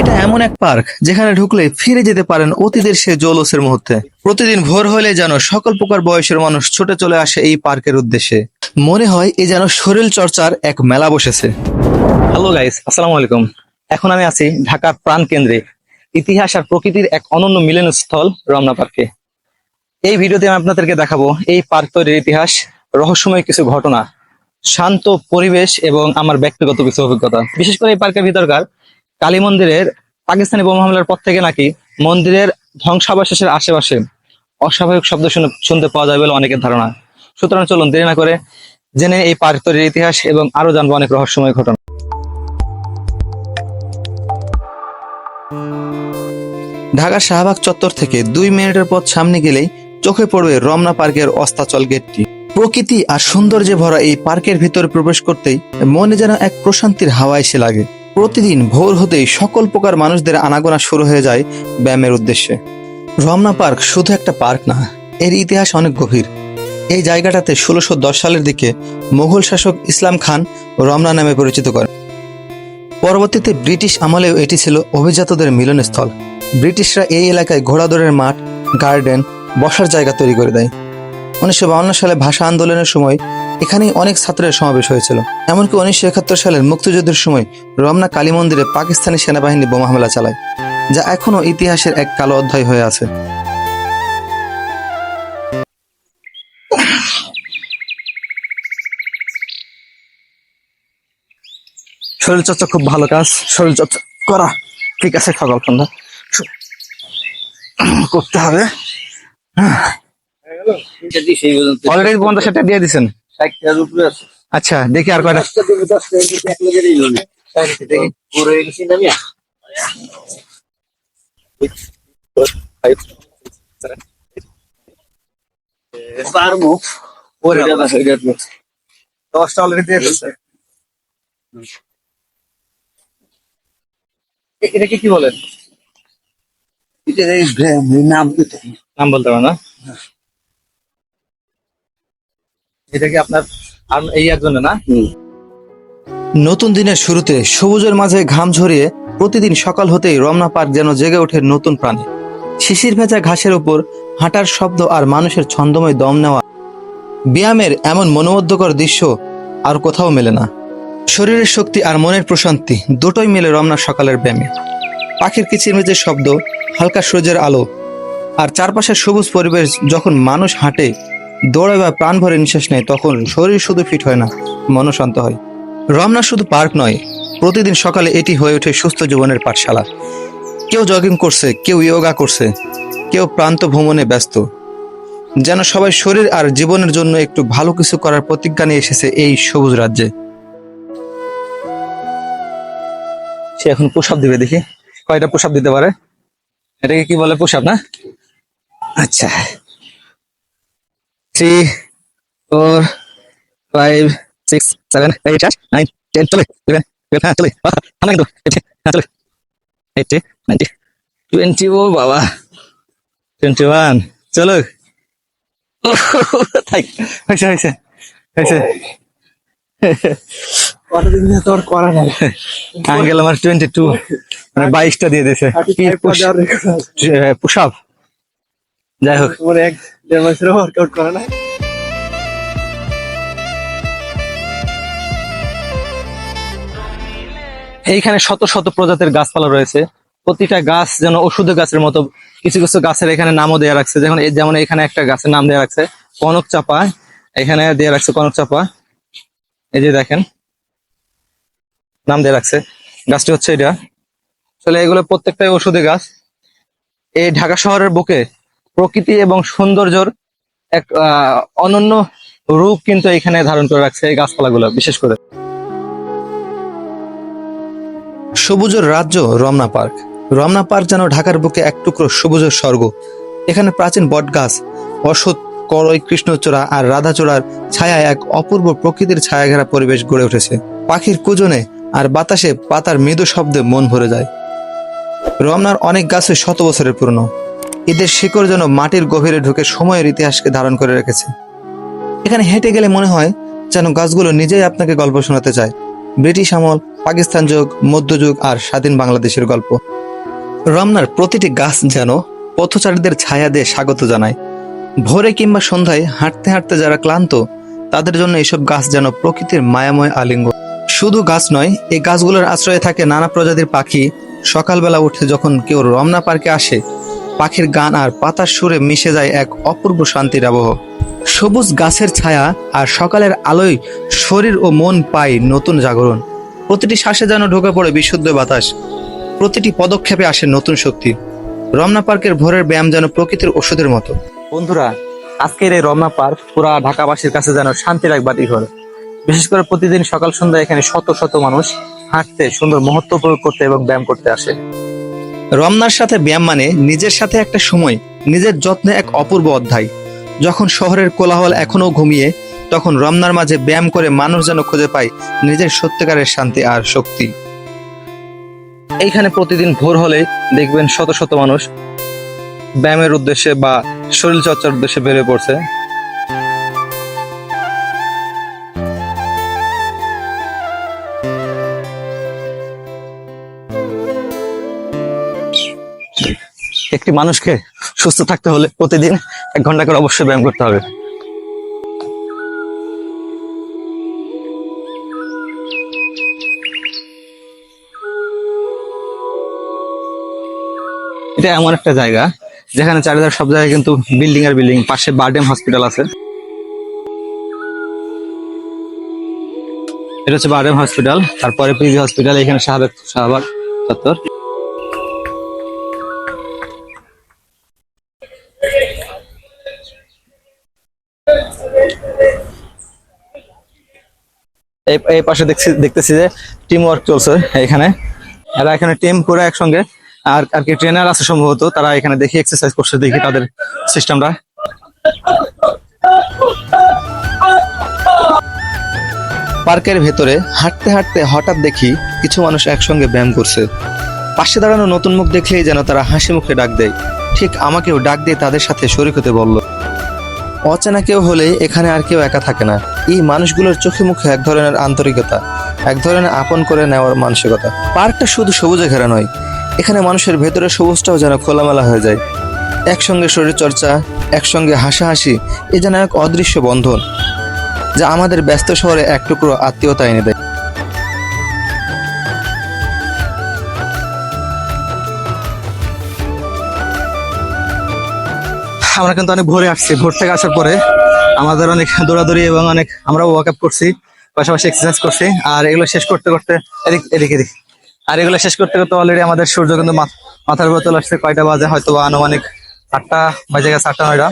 এটা এমন এক পার্ক যেখানে ঢুকলে ফিরে যেতে পারেন অতীতের সে জলসের মুহূর্তে। প্রতিদিন ভোর হলে যেন সকল প্রকার বয়সের মানুষ ছুটে চলে আসে এই পার্কের উদ্দেশ্যে। মনে হয় এ যেন শরীর চর্চার এক মেলা বসেছে। হ্যালো গাইস আসসালামু আলাইকুম। এখন আমি আছি ঢাকার প্রাণ কেন্দ্রে। ইতিহাস আর প্রকৃতির এক অনন্য মিলনস্থল রমনা পার্কে। এই ভিডিওতে আমি আপনাদেরকে দেখাবো এই পার্ক তৈরির ইতিহাস। রহস্যময় কিছু ঘটনা, শান্ত পরিবেশ এবং আমার ব্যক্তিগত কিছু অভিজ্ঞতা। বিশেষ করে এই পার্কের ভিতরকার কালী মন্দিরের পাকিস্তানি বোমা হামলার পর থেকে নাকি মন্দিরের ধ্বংসাবশেষের আশেপাশে অস্বাভাবিক শব্দ শুনে- শুনতে পাওয়া যায় বলে অনেকের ধারণা। সুতরাং চলুন দেরি না করে জেনে এই পার্ক তৈরির ইতিহাস এবং আরও জানব অনেক রহস্যময় ঘটনা। ঢাকা শাহবাগ চত্বর থেকে দুই মিনিটের পথ সামনে গেলেই চোখে পড়বে রমনা পার্কের অস্তাচল গেটটি। প্রকৃতি আর সৌন্দর্যে ভরা এই পার্কের ভিতরে প্রবেশ করতেই মনে যেন এক প্রশান্তির হাওয়া এসে লাগে। প্রতিদিন ভোর হতেই সকল প্রকার মানুষদের আনাগোনা শুরু হয়ে যায় ব্যায়ামের উদ্দেশ্যে। রমনা পার্ক শুধু একটা পার্ক না, এর ইতিহাস অনেক গভীর। এই জায়গাটাতে ষোলোশো সালের দিকে মুঘল শাসক ইসলাম খান রমনা নামে পরিচিত করেন। পরবর্তীতে ব্রিটিশ আমলেও এটি ছিল অভিজাতদের মিলনস্থল। ব্রিটিশরা এই এলাকায় ঘোড়াদৌড়ের মাঠ, গার্ডেন, বসার জায়গা তৈরি করে দেয়। উনিশশো সালে ভাষা আন্দোলনের সময় এখানেই অনেক ছাত্রের সমাবেশ হয়েছিল। এমনকি উনিশশো একাত্তর সালের মুক্তিযুদ্ধের সময় রমনা কালী মন্দিরে পাকিস্তানি সেনাবাহিনী বোমা হামলা চালায়, যা এখনও ইতিহাসের এক কালো অধ্যায় হয়ে আছে। শরীর চর্চা খুব ভালো কাজ। শরীর চর্চা করা। ঠিক আছে, সকাল সন্ধ্যা। করতে হবে। অলরেডি পঞ্চাশ দিয়ে দিচ্ছেন আচ্ছা দেখি আর কয়টা। দশটা অলরেডি দিয়ে দিচ্ছে এটাকে কি বলেন? নাম নাম বলতে পারো না? এটা কি আপনার এই একজন্য না? নতুন দিনের শুরুতে সবুজের মাঝে ঘাম ঝরিয়ে প্রতিদিন সকাল হতেই রমনা পার্ক যেন জেগে ওঠে নতুন প্রাণে। শিশির ভেজা ঘাসের উপর হাঁটার শব্দ আর মানুষের ছন্দময় দম নেওয়া। ব্যায়ামের এমন মনোমুগ্ধকর দৃশ্য আর কোথাও মেলে না। শরীরের শক্তি আর মনের প্রশান্তি দুটোই মেলে রমনা সকালের ব্যায়ামে। পাখির কিচিরমিচির শব্দ হালকা সূর্যের আলো আর চারপাশের সবুজ পরিবেশ যখন মানুষ হাঁটে দৌড়ায় বা প্রাণ ভরে নিঃশ্বাস নেয়, তখন শরীর শুধু ফিট হয় না, মনও শান্ত হয়। রমনা শুধু পার্ক নয়, প্রতিদিন সকালে এটি হয়ে ওঠে সুস্থ জীবনের পাঠশালা। কেউ জগিং করছে, কেউ ইয়োগা করছে, কেউ প্রান্ত ভ্রমণে ব্যস্ত। যেন সবাই শরীর আর জীবনের জন্য একটু ভালো কিছু করার প্রতিজ্ঞা নিয়ে এসেছে এই সবুজ রাজ্যে। সে এখন পোশাক দিবে দেখি, কয়টা পোশাক দিতে পারে? এটাকে কি বলে পোশাক না? আচ্ছা। Three four five six seven eight nine ten চলে ইলেভেন হ্যাঁ চলে কিন্তু হ্যাঁ চলে নাইনটি টোয়েন্টি ও বাবা টোয়েন্টি ওয়ান চলো হয়েছে হয়েছে হয়েছে আমার টোয়েন্টি টু মানে বাইশটা দিয়ে দিয়েছে। পুশ আপ যাই হোক। তোমার এক দেড় মাসের ওয়ার্কআউট করা নাই এইখানে শত শত প্রজাতির গাছপালা রয়েছে। প্রতিটা গাছ যেন ওষুধের গাছের মতো কিছু কিছু গাছের এখানে নামও দেওয়া রাখছে। যেমন যেমন এখানে একটা গাছের নাম দেওয়া রাখছে কনক চাপা। এখানে দেওয়া রাখছে কনক চাপা। এই যে দেখেন নাম দেওয়া রাখছে। গাছটি হচ্ছে এটা। আসলে এগুলো প্রত্যেকটাই ওষুধের গাছ। এই ঢাকা শহরের বুকে প্রকৃতি এবং সৌন্দর্যর এক অনন্য রূপ কিন্তু এখানে ধারণ করে রাখছে এই গাছপালাগুলো, বিশেষ করে। সবুজের রাজ্য রমনা পার্ক। রমনা পার্ক যেন ঢাকার বুকে এক টুকরো সবুজের স্বর্গ। এখানে প্রাচীন বটগাছ অশ্বত করই, কৃষ্ণচূড়া আর রাধাচূড়ার ছায়ায় এক অপূর্ব প্রকৃতির ছায়াঘেরা পরিবেশ গড়ে উঠেছে। পাখির কুজনে আর বাতাসে পাতার মৃদু শব্দে মন ভরে যায়। রমনার অনেক গাছে শত বছরের পুরনো। এদের শিকড় যেন মাটির গভীরে ঢুকে সময়ের ইতিহাসকে ধারণ করে রেখেছে। এখানে হেঁটে গেলে মনে হয় যেন গাছগুলো নিজেই আপনাকে গল্প শোনাতে চায়। ব্রিটিশ আমল, পাকিস্তান যুগ মধ্যযুগ আর স্বাধীন বাংলাদেশের গল্প। রমনার প্রতিটি গাছ যেন পথচারীদের ছায়া দিয়ে স্বাগত জানায়। ভোরে কিংবা সন্ধ্যায় হাঁটতে হাঁটতে যারা ক্লান্ত, তাদের জন্য এসব গাছ যেন প্রকৃতির মায়াময় আলিঙ্গ। শুধু গাছ নয়, এই গাছগুলোর আশ্রয়ে থাকে নানা প্রজাতির পাখি। সকালবেলা উঠে যখন কেউ রমনা পার্কে আসে পাখির গান আর পাতার সুরে মিশে যায় এক অপূর্ব শান্তির আবহ। সবুজ গাছের ছায়া আর সকালের আলোয় শরীর ও মন পায় নতুন জাগরণ। প্রতিটি শ্বাসে যেন ঢুকে পড়ে বিশুদ্ধ বাতাস। প্রতিটি পদক্ষেপে আসে নতুন শক্তি। রমনা পার্কের ভোরের ব্যায়াম যেন প্রকৃতির ওষুধের মতো। বন্ধুরা, আজকের এই রমনা পার্ক পুরা ঢাকাবাসীর কাছে যেন শান্তির এক বাতি ঘর বিশেষ করে প্রতিদিন সকাল সন্ধ্যা এখানে শত শত মানুষ হাঁটতে সুন্দর মহত্ব প্রয়োগ করতে এবং ব্যায়াম করতে আসে। রমনার সাথে ব্যায়াম মানে নিজের সাথে একটা সময়, নিজের যত্নে এক অপূর্ব অধ্যায়। যখন শহরের কোলাহল এখনও ঘুমিয়ে, তখন রমনার মাঝে ব্যায়াম করে মানুষ যেন খুঁজে পায় নিজের সত্যিকারের শান্তি আর শক্তি। এইখানে প্রতিদিন ভোর হলে দেখবেন শত শত মানুষ ব্যায়ামের উদ্দেশ্যে বা শরীর চর্চার উদ্দেশ্যে বেরিয়ে পড়ছে। একটি মানুষকে সুস্থ থাকতে হলে প্রতিদিন এক ঘণ্টা করে অবশ্যই ব্যায়াম করতে হবে। এটা এমন একটা জায়গা, যেখানে চারিধার সব জায়গায় কিন্তু বিল্ডিং আর বিল্ডিং পাশে বারডেম হসপিটাল আছে। এটা হচ্ছে বারডেম হসপিটাল তারপরে পিজি হসপিটাল এখানে শাহবাগ শাহবাগ চত্বর এই পাশে দেখছি, দেখতেছি যে টিম ওয়ার্ক চলছে এখানে। এরা এখানে টিম করে একসঙ্গে। আর আর কি ট্রেনার আছে সম্ভবত, তারা এখানে দেখি এক্সারসাইজ করছে, দেখি তাদের সিস্টেমটা পার্কের ভেতরে হাঁটতে হাঁটতে হঠাৎ দেখি কিছু মানুষ একসঙ্গে ব্যায়াম করছে। পাশে দাঁড়ানো নতুন মুখ দেখলেই যেন তারা হাসি মুখে ডাক দেয়। ঠিক আমাকেও ডাক দিয়ে তাদের সাথে শরিক হতে বলল। অচেনা কেউ হলে এখানে আর কেউ একা থাকে না। এই মানুষগুলোর চোখে মুখে এক ধরনের আন্তরিকতা, এক ধরনের আপন করে নেওয়ার মানসিকতা। পার্কটা শুধু সবুজে ঘেরা নয়, এখানে মানুষের ভেতরে সবুজটাও যেন খোলামেলা হয়ে যায়। একসঙ্গে শরীরচর্চা, একসঙ্গে হাসাহাসি, এ যেন এক অদৃশ্য বন্ধন, যা আমাদের ব্যস্ত শহরে এক টুকরো আত্মীয়তা এনে দেয়। আমরা কিন্তু অনেক ভোরে আসছি। ভোর থেকে আসার পরে আমাদের অনেক দৌড়াদৌড়ি এবং অনেক আমরা ওয়ার্ক আপ করছি, পাশাপাশি এক্সারসাইজ করছি। আর এগুলো শেষ করতে করতে এদিক এদিক এদিক। আর এগুলো শেষ করতে করতে অলরেডি আমাদের সূর্য কিন্তু মাথ- মাথার উপর চলে আসছে, কয়টা বাজে হয়তো বা আনুমানিক আটটা, বাজে গেছে আটটা, নয়টা।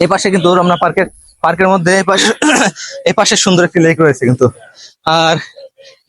এই পাশে কিন্তু রমনা পার্কের পার্কের মধ্যে এই পাশে এই পাশে সুন্দর একটি লেক রয়েছে কিন্তু। আর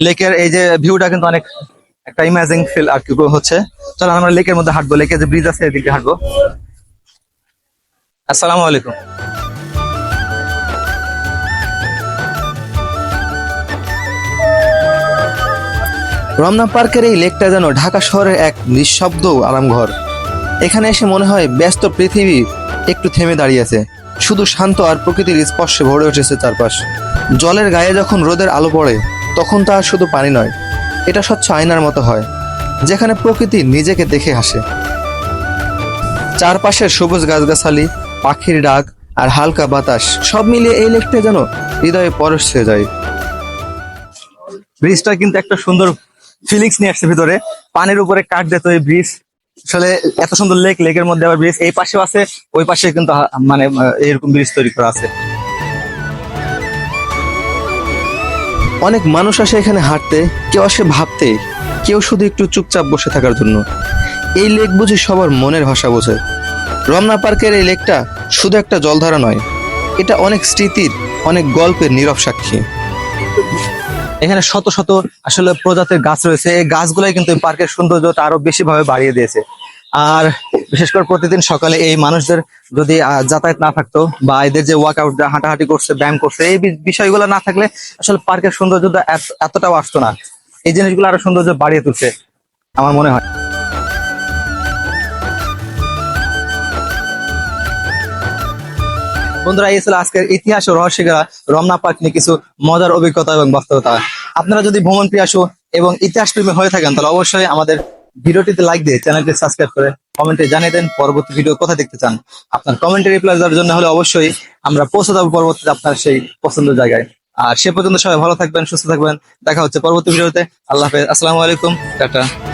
লেকের এই যে ভিউটা কিন্তু অনেক একটা ইমাজিং ফিল আর কি হচ্ছে। চলো আমরা লেকের মধ্যে হাঁটবো। লেকের যে ব্রিজ আছে, এদিকে হাঁটবো। আসসালামু আলাইকুম। রমনা পার্কের এই লেকটা যেন ঢাকা শহরের এক নিঃশব্দ আরামঘর। এখানে এসে মনে হয় ব্যস্ত পৃথিবী একটু থেমে দাঁড়িয়েছে শুধু শান্ত আর প্রকৃতির স্পর্শে ভরে উঠেছে চারপাশ। জলের গায়ে যখন রোদের আলো পড়ে, তখন তা আর শুধু পানি নয়, এটা স্বচ্ছ আয়নার মতো হয়, যেখানে প্রকৃতি নিজেকে দেখে হাসে। চারপাশের সবুজ গাছগাছালি পাখির ডাক আর হালকা বাতাস সব মিলিয়ে এই লেকটা যেন হৃদয়ে পরশ হয়ে যায়। ব্রিজটা কিন্তু একটা সুন্দর ফিলিংস নিয়ে আসছে ভিতরে। পানির উপরে কাঠ দিত এই ব্রিজ। আসলে এত সুন্দর লেক লেকের মধ্যে আবার ব্রিজ। এই পাশেও আছে ওই পাশে কিন্তু মানে এরকম ব্রিজ তৈরি করা আছে। অনেক মানুষ আসে এখানে হাঁটতে কেউ আসে ভাবতে কেউ শুধু একটু চুপচাপ বসে থাকার জন্য। এই লেক বুঝি সবার মনের ভাষা বোঝে। রমনা পার্কের এই লেকটা শুধু একটা জলধারা নয়, এটা অনেক স্মৃতির, অনেক গল্পের নীরব সাক্ষী। এখানে শত শত আসলে প্রজাতির গাছ রয়েছে। এই গাছগুলাই কিন্তু পার্কের সৌন্দর্যটা আরও বেশি ভাবে বাড়িয়ে দিয়েছে। আর বিশেষ করে প্রতিদিন সকালে এই মানুষদের যদি যাতায়াত না থাকতো বা এদের যে ওয়ার্কআউট হাঁটাহাঁটি করছে, ব্যায়াম করছে, এই বিষয়গুলো না থাকলে আসলে পার্কের সৌন্দর্যটা এত- এতটাও আসতো না। এই জিনিসগুলো আরও সৌন্দর্য বাড়িয়ে তুলছে, আমার মনে হয়। বন্ধুরা ছিল আজকের ইতিহাস ও রহস্যিকা রমনা পার্ক নিয়ে কিছু মজার অভিজ্ঞতা এবং বাস্তবতা। আপনারা যদি ভ্রমণ প্রিয়াসু এবং ইতিহাস প্রেমী হয়ে থাকেন, তাহলে অবশ্যই আমাদের ভিডিওটিতে লাইক দিয়ে চ্যানেলটি সাবস্ক্রাইব করে কমেন্টে জানিয়ে দেন পরবর্তী ভিডিও কোথায় দেখতে চান। আপনার কমেন্টে রিপ্লাই দেওয়ার জন্য হলে অবশ্যই আমরা পৌঁছে দেবো পরবর্তীতে আপনার সেই পছন্দের জায়গায়। আর সে পর্যন্ত সবাই ভালো থাকবেন, সুস্থ থাকবেন। দেখা হচ্ছে পরবর্তী ভিডিওতে। আল্লাহ হাফেজ। আসসালামু আলাইকুম। টাটা।